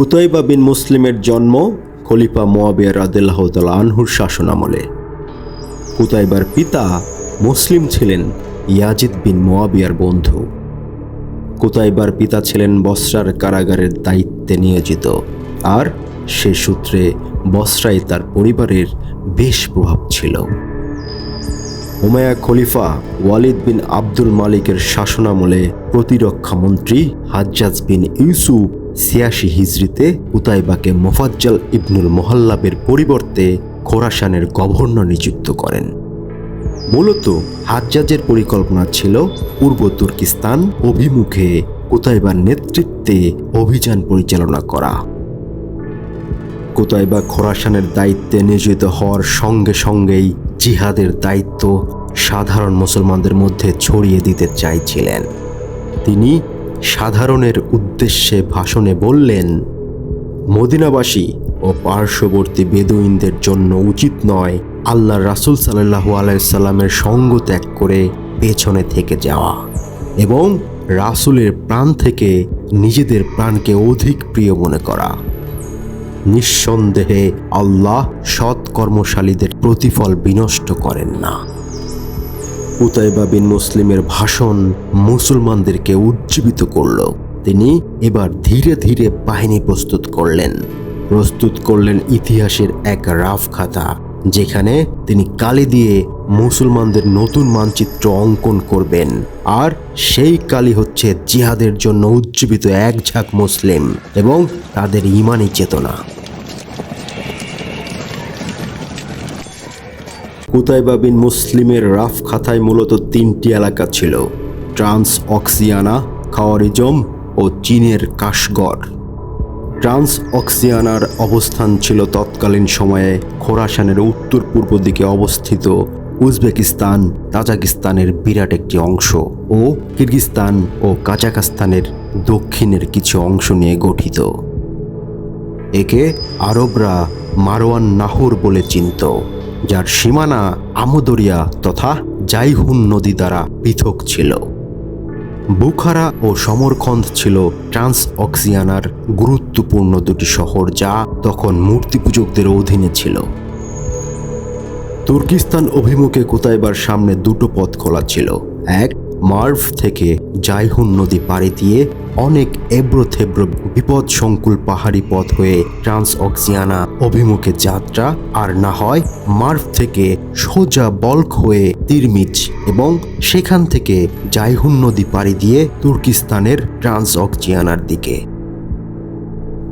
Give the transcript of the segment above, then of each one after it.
Qutaiba বিন মুসলিমের জন্ম খলিফা মোয়াবিয়া রাদিল্লাহ আনহুর শাসনামলে। কুতাইবার পিতা মুসলিম ছিলেন ইয়াজিদ বিন মোয়াবিয়ার বন্ধু। কুতাইবার পিতা ছিলেন বসরার কারাগারের দায়িত্বে নিয়োজিত আর সে সূত্রে বসরায় তার পরিবারের বেশ প্রভাব ছিল। উমায়া খলিফা ওয়ালিদ বিন আব্দুল মালিকের শাসনামলে প্রতিরক্ষা মন্ত্রী হাজ্জাজ বিন ইউসুফ ছিয়াশি হিজরিতে উতাইবাকে মোফাজ্জল ইবনুল মোহাল্লাবের পরিবর্তে খোরাসানের গভর্নর নিযুক্ত করেন। মূলত হাজ্জাজের পরিকল্পনা ছিল পূর্ব তুর্কিস্তান অভিমুখে কোতাইবার নেতৃত্বে অভিযান পরিচালনা করা। কোতাইবা খোরাসানের দায়িত্বে নিয়োজিত হওয়ার সঙ্গে সঙ্গেই জিহাদের দায়িত্ব সাধারণ মুসলমানদের মধ্যে ছড়িয়ে দিতে চাইছিলেন। তিনি সাধারণের উদ্দেশ্যে ভাষণে বললেন, মদিনাবাসী ও পার্শ্ববর্তী বেদুইনদের জন্য উচিত নয় আল্লাহ রাসুল সাল্লাহু আলাইসাল্লামের সঙ্গ ত্যাগ করে পেছনে থেকে যাওয়া এবং রাসুলের প্রাণ থেকে নিজেদের প্রাণকে অধিক প্রিয় মনে করা। নিঃসন্দেহে আল্লাহ সৎ কর্মশালীদের প্রতিফল বিনষ্ট করেন না। উতাইবা বিন মুসলিমের ভাষণ মুসলমানদেরকে উজ্জীবিত করল। তিনি এবার ধীরে ধীরে বাহিনী প্রস্তুত করলেন। প্রস্তুত করলেন ইতিহাসের এক রাফ খাতা যেখানে তিনি কালি দিয়ে মুসলমানদের নতুন মানচিত্র অঙ্কন করবেন। আর সেই কালি হচ্ছে জিহাদের জন্য উজ্জীবিত এক ঝাঁক মুসলিম এবং তাদের ইমানি চেতনা। কুতাইবা বিন মুসলিমের রাফ খাতায় মূলত তিনটি এলাকা ছিল ট্রান্স অক্সিয়ানা খাওয়ারিজম ও চীনের কাশগড়। ট্রান্স অক্সিয়ানার অবস্থান ছিল তৎকালীন সময়ে খোরাসানের উত্তর পূর্ব দিকে অবস্থিত উজবেকিস্তান, তাজাকিস্তানের বিরাট একটি অংশ ও কিরগিস্তান ও কাজাকাস্তানের দক্ষিণের কিছু অংশ নিয়ে গঠিত। একে আরবরা মারওয়ান নাহুর বলে চিনত। যার সীমানা আমদরিয়া তথা জাইহুন নদী দ্বারা পৃথক ছিল। বুখারা ও সমরখন্দ ছিল ট্রান্স অক্সিয়ানার গুরুত্বপূর্ণ দুটি শহর যা তখন মূর্তি পূজকদের অধীনে ছিল। তুর্কিস্তান অভিমুখে কোতাইবার সামনে দুটো পথ খোলা ছিল। এক মার্ভ থেকে জাইহুন নদী পাড়ি দিয়ে অনেক এব্রোথেব্র বিপদ সংকুল পাহাড়ি পথ হয়ে ট্রান্স অক্সিয়ানা অভিমুখে যাত্রা, আর না হয় মার্ভ থেকে সোজা বল্ক হয়ে তিরমিচ এবং সেখান থেকে জাইহুন নদী পাড়ি দিয়ে তুর্কিস্তানের ট্রান্স অক্সিয়ানার দিকে।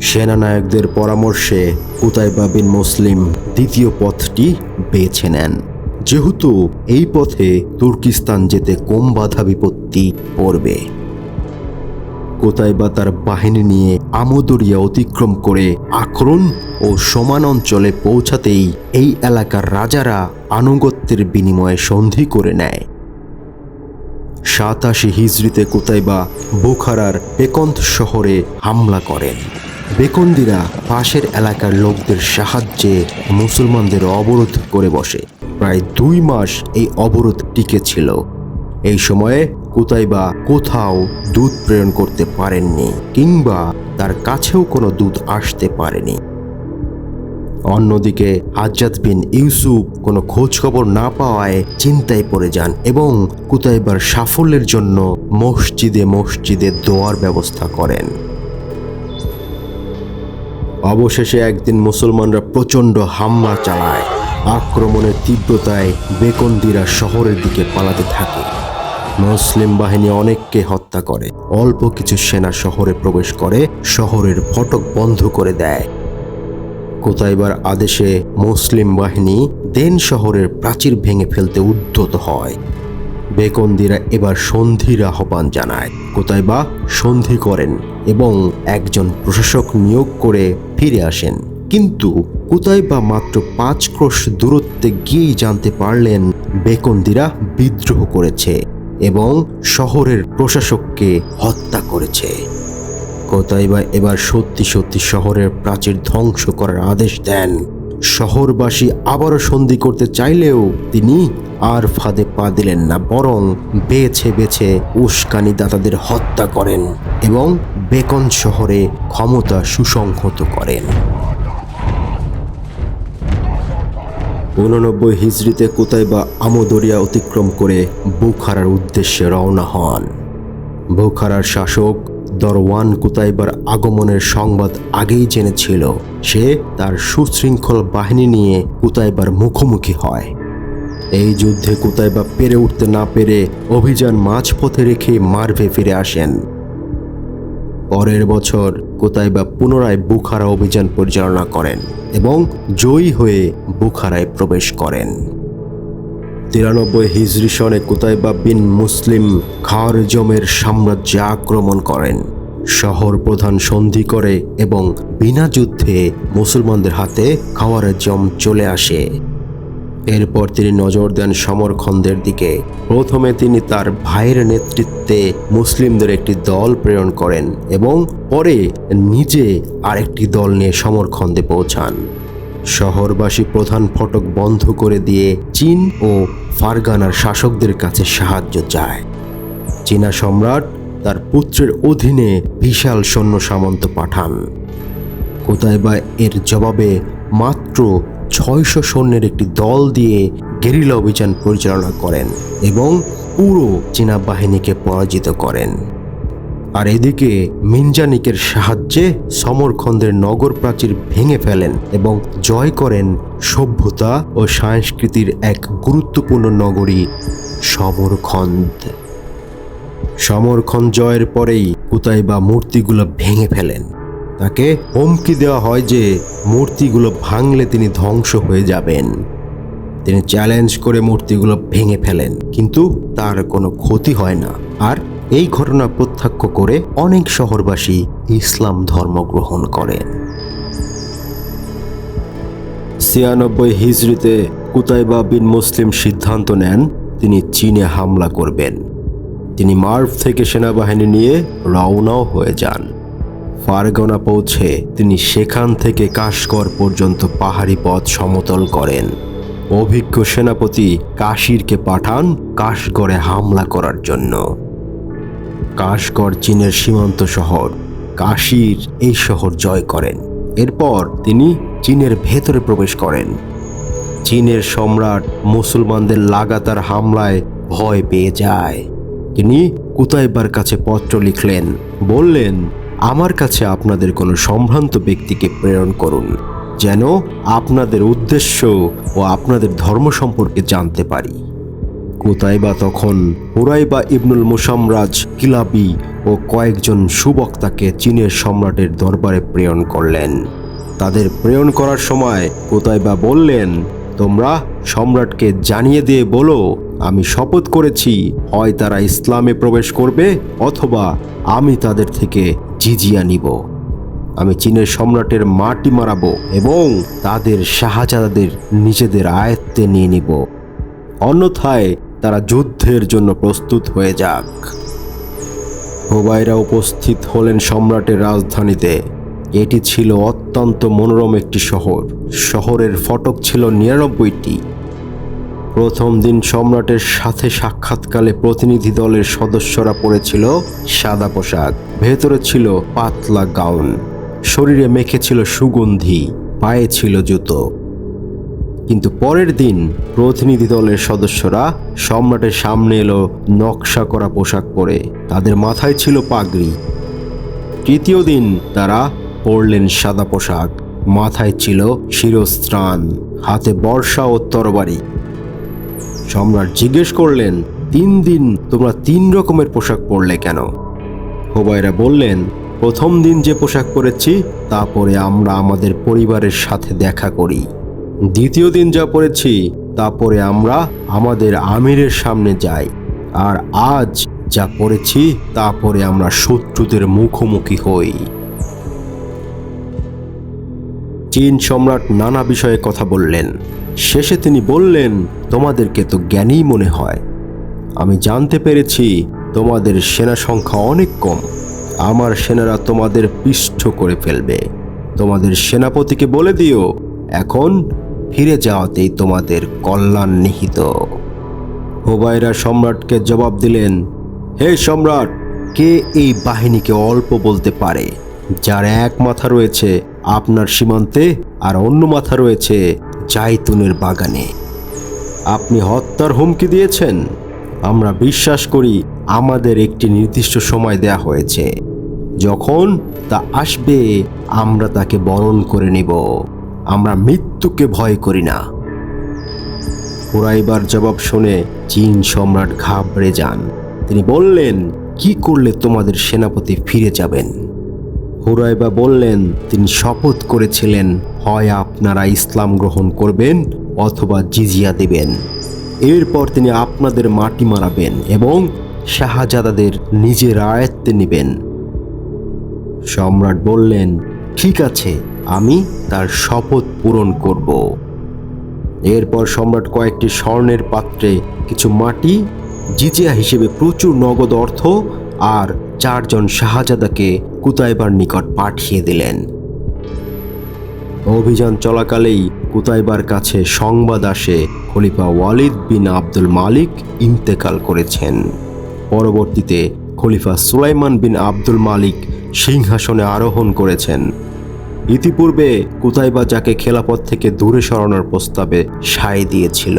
সেনানায়কদের পরামর্শে কুতাইবা বিন মুসলিম দ্বিতীয় পথটি বেছে নেন। যেহেতু এই পথে তুর্কিস্তান যেতে কম বাধা বিপত্তি পড়বে। কোতাইবা তার বাহিনী নিয়ে আমদরিয়া অতিক্রম করে আক্রমণ ও সমান অঞ্চলে পৌঁছাতেই এই এলাকার রাজারা আনুগত্যের বিনিময়ে সন্ধি করে নেয়। সাতাশি হিজড়িতে কোতাইবা বুখারার বেকন্ত শহরে হামলা করেন। বেকন্দিরা পাশের এলাকার লোকদের সাহায্যে মুসলমানদের অবরোধ করে বসে। প্রায় দুই মাস এই অবরোধ টিকে ছিল। এই সময়ে কোথাইবা কোথাও দুধ প্রেরণ করতে পারেননি, কিংবা তার কাছেও কোনো দুধ আসতে পারেনি। অন্যদিকে আজাদ বিন ইউসুফ কোনো খোঁজ খবর না পাওয়ায় চিন্তায় পড়ে যান এবং কুতাইবার সাফল্যের জন্য মসজিদে মসজিদে দোয়ার ব্যবস্থা করেন। অবশেষে একদিন মুসলমানরা প্রচণ্ড হামলা চালায়। আক্রমণের তীব্রতায় বেকন্দিরা শহরের দিকে পালাতে থাকে। মুসলিম বাহিনী অনেককে হত্যা করে। অল্প কিছু সেনা শহরে প্রবেশ করে, শহরের ফটক বন্ধ করে দেয়। কোতাইবার আদেশে মুসলিম বাহিনী দেন শহরের প্রাচীর ভেঙে ফেলতে উদ্যত হয়। বেকন্দিরা এবার সন্ধির আহ্বান জানায়। কোতাইবা সন্ধি করেন এবং একজন প্রশাসক নিয়োগ করে ফিরে আসেন। কিন্তু কোথায় বা মাত্র পাঁচ ক্রোশ দূরত্বে গিয়েই জানতে পারলেন বেকন্দিরা বিদ্রোহ করেছে এবং শহরের প্রশাসককে হত্যা করেছে। কোথায় বা এবার সত্যি সত্যি শহরের প্রাচীর ধ্বংস করার আদেশ দেন শহরবাসী আবারও সন্ধি করতে চাইলেও তিনি আর ফাঁদে পা দিলেন না, বরং বেছে বেছে উস্কানি দাতাদের হত্যা করেন এবং বেকন শহরে ক্ষমতা সুসংহত করেন। উননব্বই হিজড়িতে কোথায় বা আমদরিয়া অতিক্রম করে বুখারার উদ্দেশ্যে রওনা হন। বুখারার শাসক দরওয়ান কুতাইবার আগমনের সংবাদ আগেই জেনেছিল। সে তার সুশৃঙ্খল বাহিনী নিয়ে কুতাইবার মুখোমুখি হয়। এই যুদ্ধে কুতাইবা পেরে উঠতে না পেরে অভিযান মাঝপথে রেখে মার্ভে ফিরে আসেন। পরের বছর কোতাইবা পুনরায় বুখারা অভিযান পরিচালনা করেন এবং জয়ী হয়ে বুখারায় প্রবেশ করেন। তিরানব্বই হিজরি সনে কুতাইবা বিন মুসলিম খারজমের সাম্রাজ্যে আক্রমণ করেন। শহর প্রধান সন্ধি করে এবং বিনা যুদ্ধে মুসলমানদের হাতে খাওয়ারজম চলে আসে। এরপর তিনি নজর দেন সমরখন্দের দিকে। প্রথমে তিনি তার ভাইয়ের নেতৃত্বে মুসলিমদের একটি দল প্রেরণ করেন এবং পরে নিজে আরেকটি দল নিয়ে সমরখন্দে পৌঁছান। শহরবাসী প্রধান ফটক বন্ধ করে দিয়ে চীন ও ফারগানার শাসকদের কাছে সাহায্য চায়। চীনা সম্রাট তার পুত্রের অধীনে বিশাল সৈন্য সামন্ত পাঠান। কোথায় বা এর জবাবে মাত্র ছয়শো সৈন্যের একটি দল দিয়ে গেরিলা অভিযান পরিচালনা করেন এবং পুরো চীনা বাহিনীকে পরাজিত করেন। আর এদিকে মিনজানিকের সাহায্যে সমরখন্দের নগর প্রাচীর ভেঙে ফেলেন এবং জয় করেন সভ্যতা ও সংস্কৃতির এক গুরুত্বপূর্ণ নগরী সমরখন্দ। সমরখন্দ জয়ের পরেই কুতাইবা মূর্তিগুলো ভেঙে ফেলেন। তাকে হুমকি দেওয়া হয় যে মূর্তিগুলো ভাঙলে তিনি ধ্বংস হয়ে যাবেন। তিনি চ্যালেঞ্জ করে মূর্তিগুলো ভেঙে ফেলেন, কিন্তু তার কোনো ক্ষতি হয় না। আর এই ঘটনা প্রত্যক্ষ করে অনেক শহরবাসী ইসলাম ধর্ম গ্রহণ করেন। ছিয়ানব্বই হিজড়িতে কুতাইবা বিন মুসলিম সিদ্ধান্ত নেন, তিনি চীনে হামলা করবেন। তিনি মার্ভ থেকে সেনাবাহিনী নিয়ে রওনাও হয়ে যান। ফারগনা পৌঁছে তিনি সেখান থেকে কাশগড় পর্যন্ত পাহাড়ি পথ সমতল করেন। অভিজ্ঞ সেনাপতি কাশিরকে পাঠান কাশগড়ে হামলা করার জন্য। কাশগড় চীনের সীমান্ত শহর, কাশির এই শহর জয় করেন। এরপর তিনি চীনের ভেতরে প্রবেশ করেন। চীনের সম্রাট মুসলমানদের লাগাতার হামলায় ভয় পেয়ে যায়। তিনি কুতাইবার কাছে পত্র লিখলেন, বললেন, আমার কাছে আপনাদের কোনো সম্ভ্রান্ত ব্যক্তিকে প্রেরণ করুন, যেন আপনাদের উদ্দেশ্য ও আপনাদের ধর্ম সম্পর্কে জানতে পারি। কোতাইবা তখন হুরাইবা ইবনুল মুসামরাজ কিলাবি ও কয়েকজন সুবক্তাকে চীনের সম্রাটের দরবারে প্রেরণ করলেন। তাদের প্রেরণ করার সময় কোতাইবা বললেন, তোমরা সম্রাটকে জানিয়ে দিয়ে বলো, আমি শপথ করেছি, হয় তারা ইসলামে প্রবেশ করবে অথবা আমি তাদের থেকে জিজিয়া নিব। আমি চীনের সম্রাটের মাটি মারাবো এবং তাদের শাহজাদাদের নিজেদের আয়ত্তে নিয়ে নিব। অন্যথায় তারা যুদ্ধের জন্য প্রস্তুত হয়ে যাক। হুবাইরা উপস্থিত হলেন সম্রাটের রাজধানীতে। এটি ছিল অত্যন্ত মনোরম একটি শহর। শহরের ফটক ছিল নিরানব্বইটি। প্রথম দিন সম্রাটের সাথে সাক্ষাৎকালে প্রতিনিধি দলের সদস্যরা পরেছিল সাদা পোশাক, ভেতরে ছিল পাতলা গাউন, শরীরে মেখেছিল সুগন্ধি, পায়ে ছিল জুতো। কিন্তু পরের দিন প্রতিনিধি দলের সদস্যরা সম্রাটের সামনে এলো নকশা করা পোশাক পরে। তাদের মাথায় ছিল পাগড়ি। তৃতীয় দিন তারা পরলেন সাদা পোশাক। মাথায় ছিল শিরস্ত্রাণ, হাতে বর্ষা ও তরবারি। সম্রাট জিজ্ঞেস করলেন, তিন দিন তোমরা তিন রকমের পোশাক পরলে কেন? হোবাইরা বললেন, প্রথম দিন যে পোশাক পরেছি, তা পরে আমরা আমাদের পরিবারের সাথে দেখা করি। দ্বিতীয় দিন যা পরেছি তা পরে আমরা আমাদের আমিরের সামনে যাই। আর আজ যা পড়েছি, তা পরে আমরা শত্রুদের মুখোমুখি হই। চীন সম্রাট নানা বিষয়ে কথা বললেন। শেষে তিনি বললেন, তোমাদেরকে তো জ্ঞানী মনে হয়। আমি জানতে পেরেছি, তোমাদের সেনা সংখ্যা অনেক কম। আমার সেনারা তোমাদের পিষ্ঠ করে ফেলবে। তোমাদের সেনাপতিকে বলে দিও, এখন ফিরে যাওয়াতেই তোমাদের কল্যাণ নিহিত। হুবাইরা সম্রাটকে জবাব দিলেন, হে সম্রাট, কে এই বাহিনীকে অল্প বলতে পারে? যার এক মাথা রয়েছে আপনার সীমান্তে আর অন্য মাথা রয়েছে জাইতুনের বাগানে। আপনি হত্যার হুমকি দিয়েছেন। আমরা বিশ্বাস করি আমাদের একটি নির্দিষ্ট সময় দেয়া হয়েছে। যখন তা আসবে, আমরা তাকে বরণ করে নিব। আমরা মৃত্যুকে ভয় করি না। হুরাইবার জবাব শুনে চীন সম্রাট ঘাবড়ে যান। তিনি বললেন, কি করলে তোমাদের সেনাপতি ফিরে যাবেন? হুরাইবা বললেন, তিনি শপথ করেছিলেন, হয় আপনারা ইসলাম গ্রহণ করবেন অথবা জিজিয়া দেবেন। এরপর তিনি আপনাদের মাটি মারাবেন এবং শাহজাদাদের নিজের আয়ত্তে নেবেন। সম্রাট বললেন, ঠিক আছে আমি তার শপথ পূরণ করব। এরপর সম্রাট কয়েকটি স্বর্ণের পাত্রে কিছু মাটি, জিজিয়া হিসেবে প্রচুর নগদ অর্থ আর চারজন শাহজাদাকে কুতাইবার নিকট পাঠিয়ে দিলেন। অভিযান চলাকালেই কুতাইবার কাছে সংবাদ আসে, খলিফা ওয়ালিদ বিন আব্দুল মালিক ইন্তেকাল করেছেন। পরবর্তীতে খলিফা সুলাইমান বিন আব্দুল মালিক সিংহাসনে আরোহণ করেছেন। ইতিপূর্বে কুতাইবা যাকে খেলাপথ থেকে দূরে সরানোর প্রস্তাবে সায় দিয়েছিল।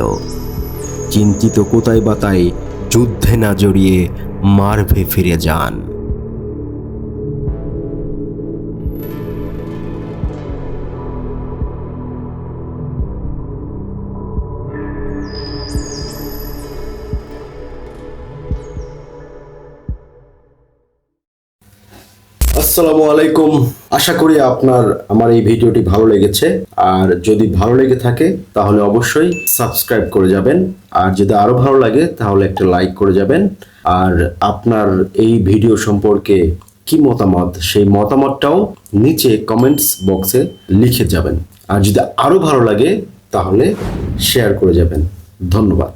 চিন্তিত কুতাইবা তাই যুদ্ধে না জড়িয়ে মারভে ফিরে যান। আসসালামু আলাইকুম। আশা করি আপনার, আমার এই ভিডিওটি ভালো লেগেছে। আর যদি ভালো লেগে থাকে, তাহলে অবশ্যই সাবস্ক্রাইব করে যাবেন। আর যদি আরও ভালো লাগে, তাহলে একটা লাইক করে যাবেন। আর আপনার এই ভিডিও সম্পর্কে কি মতামত, সেই মতামতটাও নিচে কমেন্টস বক্সে লিখে যাবেন। আর যদি আরও ভালো লাগে, তাহলে শেয়ার করে যাবেন। ধন্যবাদ।